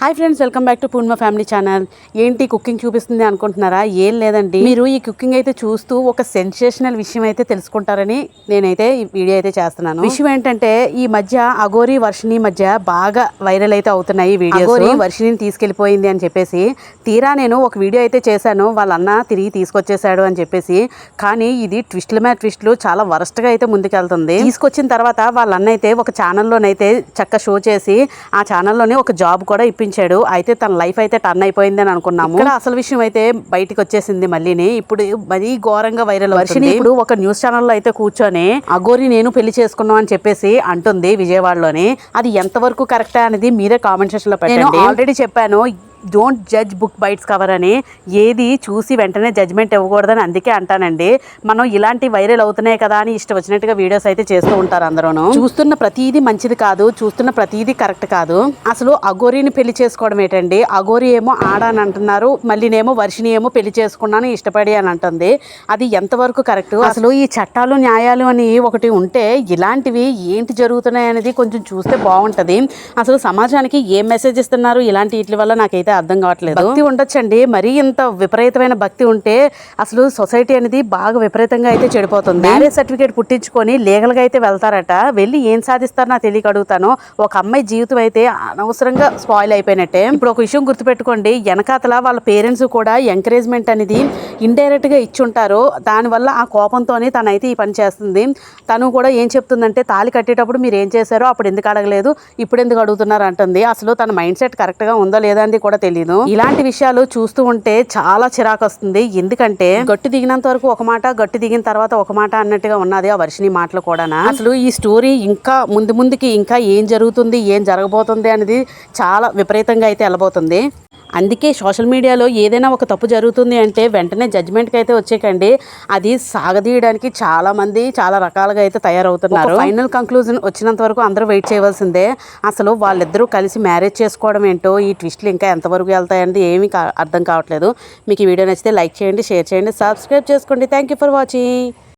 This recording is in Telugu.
Hi friends welcome back to Purnima family channel. ఏంటి కుకింగ్ చూపిస్తుంది అనుకుంటున్నారా? ఏం లేదండి. మీరు ఈ కుకింగ్ అయితే చూస్తూ ఒక సెన్సేషనల్ విషయం అయితే తెలుసుకుంటారని నేనైతే ఈ వీడియో అయితే చేస్తున్నాను. విషయం ఏంటంటే ఈ మధ్య అగోరి వర్షిని మధ్య బాగా వైరల్ అయితే అవుతున్నాయి ఈ వీడియోస్. అగోరి వర్షిని తీసుకెళ్ళిపోయింది అని చెప్పేసి తీరా నేను ఒక వీడియో అయితే చేశాను వాళ్ళ అన్న తిరిగి తీసుకొచ్చేసాడు అని చెప్పేసి కానీ ఇది ట్విస్ట్ల మీద ట్విస్ట్లు చాలా వరస్ట్గా అయితే ముందుకెళ్తుంది. తీసుకొచ్చిన తర్వాత వాళ్ళ అన్న అయితే ఒక ఛానల్లోనైతే చక్క షో చేసి ఆ ఛానల్లోనే ఒక జాబ్ కూడా ఇప్పించాడు అయితే తన లైఫ్ అయితే టర్న్ అయిపోయింది అని అనుకున్నాము. ఇక్కడ అసలు విషయం అయితే బయటికి వచ్చేసింది మళ్ళీని. ఇప్పుడు మరీ ఘోరంగా వైరల్ వర్షిని ఇప్పుడు ఒక న్యూస్ ఛానల్లో అయితే కూర్చొని అగోరి నేను పెళ్ళి చేసుకున్నాం అని చెప్పేసి అంటుంది విజయవాడలోని. అది ఎంతవరకు కరెక్టా అనేది మీరే కామెంట్ సెక్షన్లో పెట్టండి ఆల్రెడీ చెప్పాను. Don't judge book bites cover అని ఏది చూసి వెంటనే జడ్జ్మెంట్ ఇవ్వకూడదని అందుకే అంటానండి. మనం ఇలాంటి వైరల్ అవుతున్నాయి కదా అని ఇష్టం వచ్చినట్టుగా వీడియోస్ అయితే చేస్తూ ఉంటారు అందరూను. చూస్తున్న ప్రతిదీ మంచిది కాదు చూస్తున్న ప్రతిదీ కరెక్ట్ కాదు. అసలు అగోరిని పెళ్ళి చేసుకోవడం ఏంటండి? అగోరి ఏమో ఆడ అని అంటున్నారు మళ్ళీనేమో వర్షిని ఏమో పెళ్ళి చేసుకున్నాను ఇష్టపడి అని అంటుంది. అది ఎంతవరకు కరెక్ట్ అసలు ఈ చట్టాలు న్యాయాలు అని ఒకటి ఉంటే ఇలాంటివి ఏంటి జరుగుతున్నాయి అనేది కొంచెం చూస్తే బాగుంటుంది. అసలు సమాజానికి ఏం మెసేజ్ ఇస్తున్నారు? ఇలాంటి వీటి వల్ల నాకైతే అర్థం కావట్లేదు. భక్తి ఉండొచ్చండి. మరీ ఇంత విపరీతమైన భక్తి ఉంటే అసలు సొసైటీ అనేది బాగా విపరీతంగా అయితే చెడిపోతుంది. మ్యారేజ్ సర్టిఫికేట్ పుట్టించుకొని లీగల్గా అయితే వెళ్తారట. వెళ్ళి ఏం సాధిస్తారో నాకు తెలియక అడుగుతాను. ఒక అమ్మాయి జీవితం అయితే అనవసరంగా స్పాయిల్ అయిపోయినట్టే. ఇప్పుడు ఒక విషయం గుర్తుపెట్టుకోండి. వెనకాతల వాళ్ళ పేరెంట్స్ కూడా ఎంకరేజ్మెంట్ అనేది ఇండైరెక్ట్గా ఇచ్చుంటారు. దానివల్ల ఆ కోపంతోనే తనైతే ఈ పని చేస్తుంది. తను కూడా ఏం చెప్తుందంటే తాళి కట్టేటప్పుడు మీరు ఏం చేశారో అప్పుడు ఎందుకు అడగలేదు? ఇప్పుడు ఎందుకు అడుగుతున్నారు? అంటుంది. అసలు తన మైండ్ సెట్ కరెక్ట్గా ఉందో లేదా అనేది కూడా తెలియదు ఇలాంటి విషయాలు చూస్తూ ఉంటే చాలా చిరాకు వస్తుంది. ఎందుకంటే గట్టు దిగినంత వరకు ఒక మాట గట్టు దిగిన తర్వాత ఒక మాట అన్నట్టుగా ఉన్నది ఆ వర్షిని మాటలు కూడా అసలు ఈ స్టోరీ ఇంకా ముందు ముందుకి ఇంకా ఏం జరుగుతుంది ఏం జరగబోతుంది అనేది చాలా విపరీతంగా అయితే వెళ్ళబోతుంది. అందుకే సోషల్ మీడియాలో ఏదైనా ఒక తప్పు జరుగుతుంది అంటే వెంటనే జడ్జ్మెంట్కి అయితే వచ్చేకండి. అది సాగదీయడానికి చాలామంది చాలా రకాలుగా అయితే తయారవుతున్నారు. ఫైనల్ కంక్లూజన్ వచ్చినంత వరకు అందరూ వెయిట్ చేయవలసిందే. అసలు వాళ్ళిద్దరూ కలిసి మ్యారేజ్ చేసుకోవడం ఏంటో ఈ ట్విస్ట్లు ఇంకా ఎంతవరకు వెళ్తాయని ఏమీ అర్థం కావట్లేదు. మీకు ఈ వీడియో నచ్చితే లైక్ చేయండి షేర్ చేయండి సబ్స్క్రైబ్ చేసుకోండి. Thank you for watching